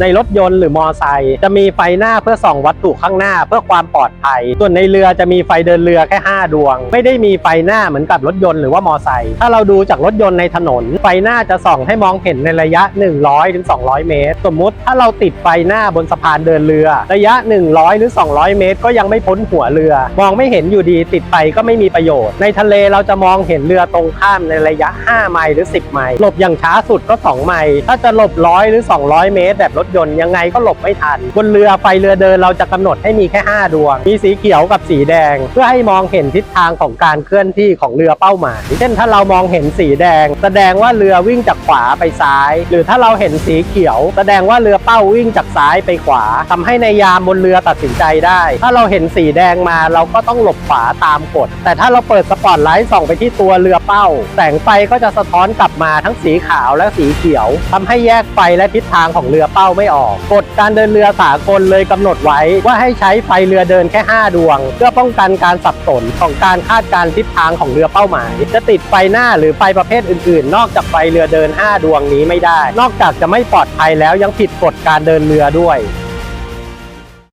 ในรถยนต์หรือมอไซค์จะมีไฟหน้าเพื่อส่องวัตถุข้างหน้าเพื่อความปลอดภัย ส่วนในเรือจะมีไฟเดินเรือแค่ 5 ดวง ไม่ได้มีไฟหน้าเหมือนกับรถยนต์หรือว่ามอไซค์ถ้าเราดูจากรถยนต์ในถนน ไฟหน้าจะส่องให้มองเห็นในระยะ 100ถึง200เมตร สมมุติถ้าเราติดไฟหน้าบนสะพานเดินเรือ ระยะ 100 หรือ 200 เมตร ก็ยังไม่พ้นหัวเรือ มองไม่เห็นอยู่ดีติดไฟก็ไม่มีประโยชน์ ในทะเลเราจะมองเห็นเรือตรงข้ามในระยะ 5 ไมล์หรือ 10 ไมล์หลบอย่างช้าสุดก็ 2 ไมล์ถ้าจะหลบร้อยหรือ 200 เมตร แบบรถยนต์ยังไงก็หลบไม่ทัน บนเรือไฟเรือเดินเราจะกำหนดให้มีแค่ 5 ดวง มีสีเขียวกับสีแดง เพื่อให้มองเห็นทิศทางของการเคลื่อนที่ของเรือเป้าหมาย เช่นถ้าเรามองเห็นสีแดง แสดงว่าเรือวิ่งจากขวาไปซ้าย หรือถ้าเราเห็นสีเขียว แสดงว่าเรือเป้าวิ่งจากซ้ายไปขวาทำให้ในยามบนเรือตัดสินใจได้ ถ้าเราเห็นสีแดงมาเราก็ต้องหลบขวาตามกฎ แต่ถ้าเราเปิดสปอตไลท์ส่องไปที่ตัวเรือเป้า แสงไฟก็จะสะท้อนกลับมาทั้งสีขาวและสีเขียวทำให้แยกไฟและทิศทางของเรือเป้าไม่ออก กฎการเดินเรือสากลเลยกำหนดไว้ว่าให้ใช้ไฟเรือเดินแค่ 5 ดวง เพื่อป้องกันการสับสนของการคาดการทิศทางของเรือเป้าหมาย จะติดไฟหน้าหรือไฟประเภทอื่นๆ นอกจากไฟเรือเดิน 5 ดวงนี้ไม่ได้ นอกจากจะไม่ปลอดภัยแล้วยังผิดกฎการเดินเรือด้วย